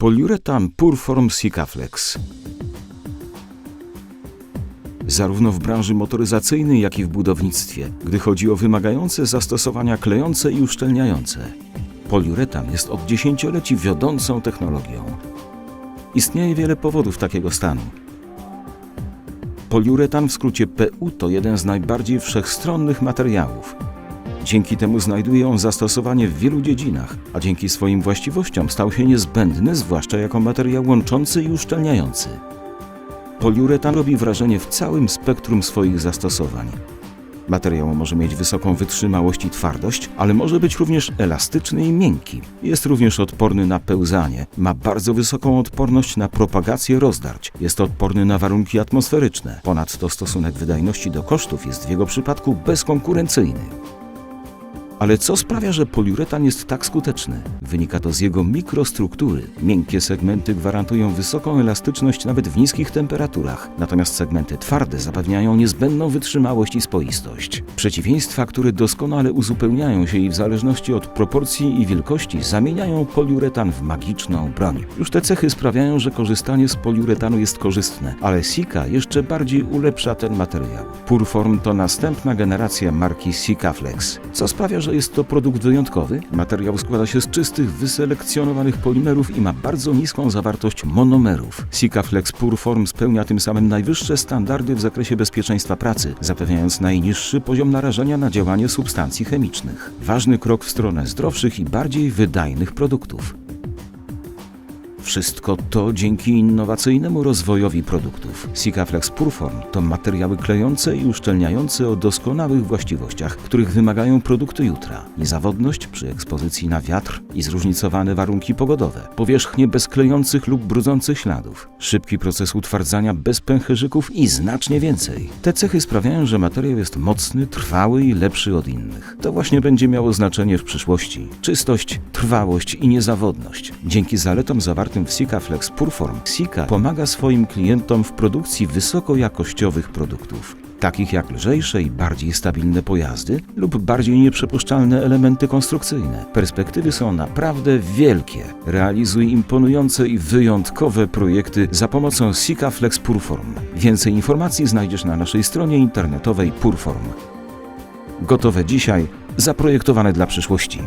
Poliuretan Purform Sikaflex. Zarówno w branży motoryzacyjnej, jak i w budownictwie, gdy chodzi o wymagające zastosowania klejące i uszczelniające. Poliuretan jest od dziesięcioleci wiodącą technologią. Istnieje wiele powodów takiego stanu. Poliuretan w skrócie PU to jeden z najbardziej wszechstronnych materiałów. Dzięki temu znajduje on zastosowanie w wielu dziedzinach, a dzięki swoim właściwościom stał się niezbędny, zwłaszcza jako materiał łączący i uszczelniający. Poliuretan robi wrażenie w całym spektrum swoich zastosowań. Materiał może mieć wysoką wytrzymałość i twardość, ale może być również elastyczny i miękki. Jest również odporny na pełzanie, ma bardzo wysoką odporność na propagację rozdarć, jest odporny na warunki atmosferyczne. Ponadto stosunek wydajności do kosztów jest w jego przypadku bezkonkurencyjny. Ale co sprawia, że poliuretan jest tak skuteczny? Wynika to z jego mikrostruktury. Miękkie segmenty gwarantują wysoką elastyczność nawet w niskich temperaturach, natomiast segmenty twarde zapewniają niezbędną wytrzymałość i spoistość. Przeciwieństwa, które doskonale uzupełniają się i w zależności od proporcji i wielkości zamieniają poliuretan w magiczną broń. Już te cechy sprawiają, że korzystanie z poliuretanu jest korzystne, ale Sika jeszcze bardziej ulepsza ten materiał. Purform to następna generacja marki Sikaflex, co sprawia, że jest to produkt wyjątkowy. Materiał składa się z czystych, wyselekcjonowanych polimerów i ma bardzo niską zawartość monomerów. Sikaflex Purform spełnia tym samym najwyższe standardy w zakresie bezpieczeństwa pracy, zapewniając najniższy poziom narażenia na działanie substancji chemicznych. Ważny krok w stronę zdrowszych i bardziej wydajnych produktów. Wszystko to dzięki innowacyjnemu rozwojowi produktów. Sikaflex Purform to materiały klejące i uszczelniające o doskonałych właściwościach, których wymagają produkty jutra. Niezawodność przy ekspozycji na wiatr i zróżnicowane warunki pogodowe. Powierzchnie bez klejących lub brudzących śladów. Szybki proces utwardzania bez pęcherzyków i znacznie więcej. Te cechy sprawiają, że materiał jest mocny, trwały i lepszy od innych. To właśnie będzie miało znaczenie w przyszłości. Czystość, trwałość i niezawodność. Dzięki zaletom zawartym w Sikaflex Purform, Sika pomaga swoim klientom w produkcji wysokojakościowych produktów, takich jak lżejsze i bardziej stabilne pojazdy lub bardziej nieprzepuszczalne elementy konstrukcyjne. Perspektywy są naprawdę wielkie. Realizuj imponujące i wyjątkowe projekty za pomocą Sikaflex Purform. Więcej informacji znajdziesz na naszej stronie internetowej Purform. Gotowe dzisiaj, zaprojektowane dla przyszłości.